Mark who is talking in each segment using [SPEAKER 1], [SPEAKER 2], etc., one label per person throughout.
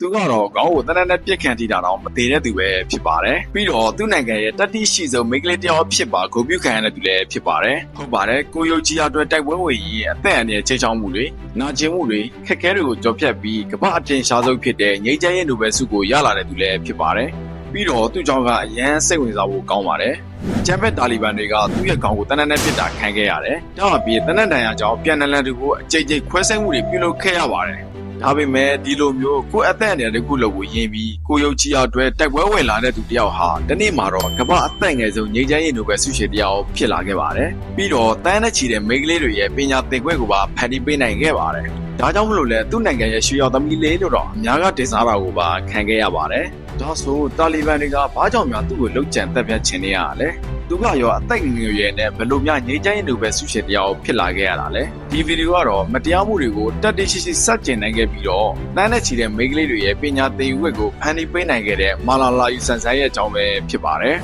[SPEAKER 1] သူကတော့ခေါင်းကိုတနက်နဲ့ပြစ်ခံထိတာတော့မသေးတဲ့သူပဲဖြစ်ပါတယ်ပြီးတော့သူ့နိုင်ငံရဲ့တတိရှိဆုံးမိန်းကလေးတစ်ယောက်ဖြစ်ပါဂုဏ်ပြုခံရတဲ့သူလည်းဖြစ်ပါတယ်ဟုတ်ပါတယ်ကိုယုတ်ကြီးအတွက်တိုက်ပွဲဝင်ရင်အသက်အန္တရာယ်ချိန်ချောင်းမှုတွေနာကျင်မှုတွေခက်ခဲတွေကိုကြော်ဖြတ်ပြီးကမ္ဘာအထင်ရှားဆုံးဖြစ်တဲ့ငြိမ်းချမ်းရေးနိုဘယ်ဆုကိုရလာတဲ့သူလည်းဖြစ်ပါတယ်ပြီးတော့သူ့ကြောင့်ကအရန်စိတ်ဝင်စားဖို့ကောင်းပါတယ်ချမ်ပက်တာလီဘန်တွေကသူ့ရဲ့ခေါင်းကိုတနက်နဲ့ပစ်တာခံခဲ့ရတယ်။ဒါအပြင်တနက်တန်ရကြောင့်ပြန်နလန်တွေကိုအကြိတ်ကြိတ်ခွဲစိတ်မှုတွေပြုလုပ်ခဲ့ရပါတယ်။ ဒါပေမဲ့ဒီလိုမျိုးကိုယ့်အသက်အန္တရာယ်တစ်ခုလောက်ကိုယင်ပြီးကိုယုတ်ချီအောင်အတွက်တိုက်ပွဲဝင်လာတဲ့သူတယောက်ဟာဒီနေ့မှာတော့ကမ္ဘာအသက်ငယ်ဆုံးငြိမ်းချမ်းရေးနိုဘယ်ဆုရှင်တယောက်ဖြစ်လာခဲ့ပါတယ်။ပြီးတော့တန်းနဲ့ချီတဲ့မိန်းကလေးတွေရဲ့ပညာသင်ခွင့်ကိုပါဖန်တီးပေးနိုင်ခဲ့ပါတယ်။ဒါကြောင့်မလို့လဲသူ့နိုင်ငံရဲ့ရွှေရောင်သမီးလေးတို့တော့အများကတင်စားတာကိုပါခံခဲ့ရပါတယ်။ဒါဆိုတာလီဘန်တွေကဘာကြောင့်များသူ့ကိုလှုပ်ကြံတက်ပြတ်ချင်နေရတာလဲ။သူကရောအသက်ငယ်ရွယ်နဲ့ဘယ်လိုများငြိမ်းချမ်းရေးနိုဘယ်ဆုရှင်တယောက်ဖြစ်လာခဲ့ရတာလဲဒီဗီဒီယိုကတော့မတရားမှုတွေကိုတက်တိရှိရှိစတင်နိုင်ခဲ့ပြီးတော့တန်းနဲ့ချီတဲ့မိန်းကလေးတွေရဲ့ပညာသင်ယူဝက်ကိုဖန်တီးပေးနိုင်ခဲ့တဲ့မာလာလာယူဆန်ဆန်ရဲ့အကြောင်းပဲဖြစ်ပါတယ်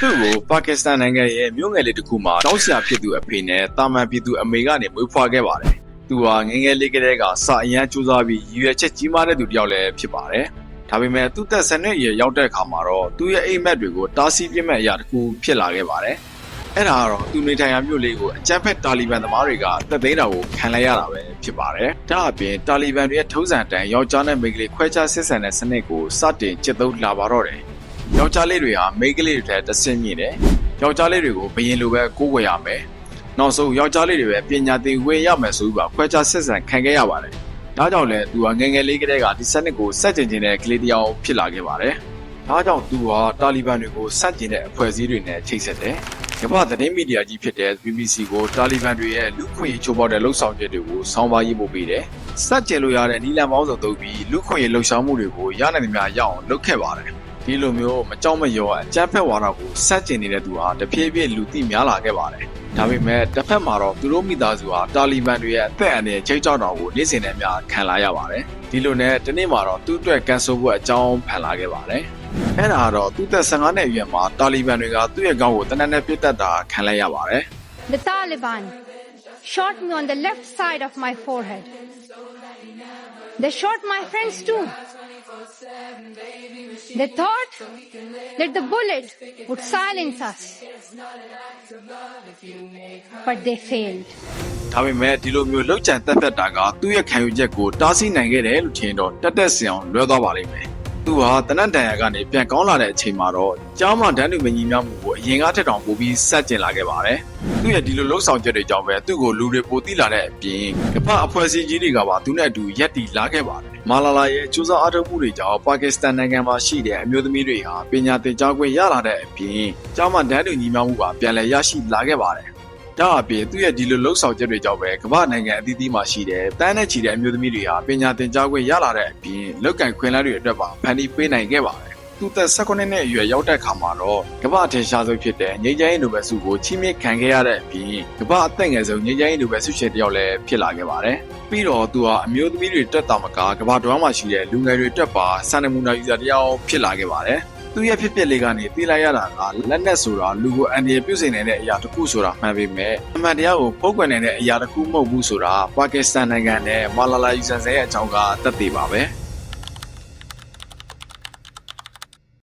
[SPEAKER 1] သူ့ကိုပါကစ္စတန်နိုင်ငံရဲ့မြို့ငယ်လေးတစ်ခုမှာတောက်ဆရာဖြစ်သူအဖေနဲ့တာမန်ဖြစ်သူအမေကနေမွေးဖွားခဲ့ပါတယ်။သူဟာငယ်ငယ်လေးကတည်းကစာအရန်စူးစမ်းပြီးရည်ရွယ်ချက်ကြီးမားတဲ့သူတစ်ယောက်လည်းဖြစ်ပါတယ်။ဒါပေမဲ့သူ့သက်ဆက်နဲ့အရွယ်ရောက်တဲ့အခါမှာတော့သူ့ရဲ့အိမ်မက်တွေကိုတားဆီးပြစ်မဲ့အရာတစ်ခုဖြစ်လာခဲ့ပါတယ်။အဲ့ဒါကတော့သူနေထိုင်ရာမြို့လေးကိုအကြမ်းဖက်တာလီဘန်သမားတွေကတပ်သိမ်းတာကိုခံလိုက်ရတာပဲဖြစ်ပါတယ်။ဒါအပြင်တာလီဘန်တွေရဲ့ထုံးစံတန်ယောက်ျားနဲ့မိန်းကလေးခွဲခြားဆက်ဆံတဲ့စနစ်ကိုစတင်ကျင့်သုံးလာပါတော့တယ်။ ယောက်ျားလေးတွေဟာမိန်းကလေးတွေထက်တဆင့်မြင့်တယ်။ယောက်ျားလေးတွေကိုဘယင်လိုပဲကိုးကွယ်ရမယ်။နောက်ဆုံးယောက်ျားလေးတွေပဲပညာသင်ဝေရမယ်ဆိုပြီးပါခွဲခြားဆက်ဆံခံခဲ့ရပါတယ်။ဒါကြောင့်လဲသူကငယ်ငယ်လေးကတည်းကဒီစနစ်ကိုစက်ကျင်ကျင်တဲ့ကလေးတစ်ယောက်ဖြစ်လာခဲ့ပါတယ်။ဒါကြောင့်သူဟာတာလီဘန်တွေကိုစတင်တဲ့အဖွဲ့အစည်းတွေနဲ့ချိတ်ဆက်တယ်။ကမ္ဘာသတင်းမီဒီယာကြီးဖြစ်တဲ့ BBC ကိုတာလီဘန်တွေရဲ့လူခွင့်ရေးချိုးဖောက်တဲ့လှုပ်ဆောင်ချက်တွေကိုစောင်းပါရေးပို့ပေးတယ်။စက်ကျင်လို့ရတဲ့နီလန်ပေါင်းစုံသုံးပြီးလူခွင့်ရေးလှုပ်ဆောင်မှုတွေကိုရနိုင်သမျှရအောင်လုပ်ခဲ့ပါတယ်။ ဒီလိုမျိုးမကြောက်မရောအကြမ်းဖက်ဝါဒကိုစက်ကျင်နေတဲ့သူဟာတဖြည်းဖြည်းလူသိများလာခဲ့ပါတယ်။ဒါပေမဲ့တစ်ဖက်မှာတော့သူတို့မိသားစုဟာတာလီဘန်တွေရဲ့အသက်အန္တရာယ်ချိတ်ချောက်တာကိုနေ့စဉ်နဲ့များခံလာရပါတယ်။ဒီလိုနဲ့ဒီနေ့မှာတော့သူ့အတွက်ကန်ဆယ်ဖို့အကြောင်းဖန်လာခဲ့ပါတယ်။အဲ့ဒါကတော့သူ့သက်15နှစ်အရွယ်မှာတာလီဘန်တွေကသူ့ရဲ့ကောင်းကိုတနက်နဲ့ပြစ်တက်တာခံလိုက်ရပါတယ်
[SPEAKER 2] The Taliban shot me on the left side of my forehead. They shot my friends too. They thought that the bullet would silence us. But they failed.
[SPEAKER 1] ။ဒါပေမဲ့ဒီလိုမျိုးလောက်ကျန်တက်ပြတ်တာကသူ့ရဲ့ခံယူချက်ကိုတားဆီးနိုင်ခဲ့တယ်လို့ထင်တော့တက်တက်စင်အောင်လွဲသွားပါလိမ့်မယ်။ သူဟာတနတ်တန်ရကနေပြန်ကောင်းလာတဲ့အချိန်မှာတော့ကျောင်းမတန်းတူမညီမျှမှုကိုအရင်ကထက်တောင်ပိုပြီးစက်ကျင်လာခဲ့ပါတယ်။သူ့ရဲ့ဒီလိုလှုပ်ဆောင်ချက်တွေကြောင့်ပဲသူ့ကိုလူတွေပိုသိလာတဲ့အပြင်ကမ္ဘာအဖွဲ့အစည်းကြီးတွေကပါသူနဲ့အတူရက်တီလာခဲ့ပါတယ်။မာလာလာရဲ့စူးစမ်းအားထုတ်မှုတွေကြောင့်ပါကစ္စတန်နိုင်ငံမှာရှိတဲ့အမျိုးသမီးတွေဟာပညာသင်ကြားခွင့်ရလာတဲ့အပြင်ကျောင်းမတန်းတူညီမျှမှုပါပြန်လည်ရရှိလာခဲ့ပါတယ်။ ဒါအပြင်သူ့ရဲ့ဒီလိုလှုပ်ဆောင်ချက်တွေကြောင့်ပဲကမ္ဘာနိုင်ငံအသီးသီးမှာရှိတဲ့တန်းနဲ့ချီတဲ့အမျိုးသမီးတွေဟာပညာသင်ကြားခွင့်ရလာတဲ့အပြင်လောက်ကင်ခွင့်လန်းတွေအတွက်ပါဖန်တီးပေးနိုင်ခဲ့ပါတယ်။သူသက်18နှစ်အရွယ်ရောက်တဲ့အခါမှာတော့ကမ္ဘာအထင်ရှားဆုံးဖြစ်တဲ့ငြိမ်းချမ်းရေးနိုဘယ်ဆုကိုချီးမြှင့်ခံခဲ့ရတဲ့အပြင်ကမ္ဘာအသက်ငယ်ဆုံးငြိမ်းချမ်းရေးနိုဘယ်ဆုရှင်တစ်ယောက်လည်းဖြစ်လာခဲ့ပါတယ်။ပြီးတော့သူဟာအမျိုးသမီးတွေတက်တာမကကမ္ဘာတော်မှာရှိတဲ့လူငယ်တွေတက်ပါစံနမူနာယူဇာတစ်ယောက်ဖြစ်လာခဲ့ပါတယ်။ သူ့ရဲ့ဖြစ်ပျက်လေးကနေသိလိုက်ရတာကလက်နက်ဆိုတာလူကိုအန္တရာယ်ပြုစေနိုင်တဲ့အရာတစ်ခုဆိုတာမှန်ပေမဲ့အမှန်တရားကိုပုတ်ကွယ်နိုင်တဲ့အရာတစ်ခုမဟုတ်ဘူးဆိုတာပါကစ္စတန်နိုင်ငံနဲ့မာလာလာယူဆန်ဆဲရဲ့အကြောင်းကသက်သေပါပဲ။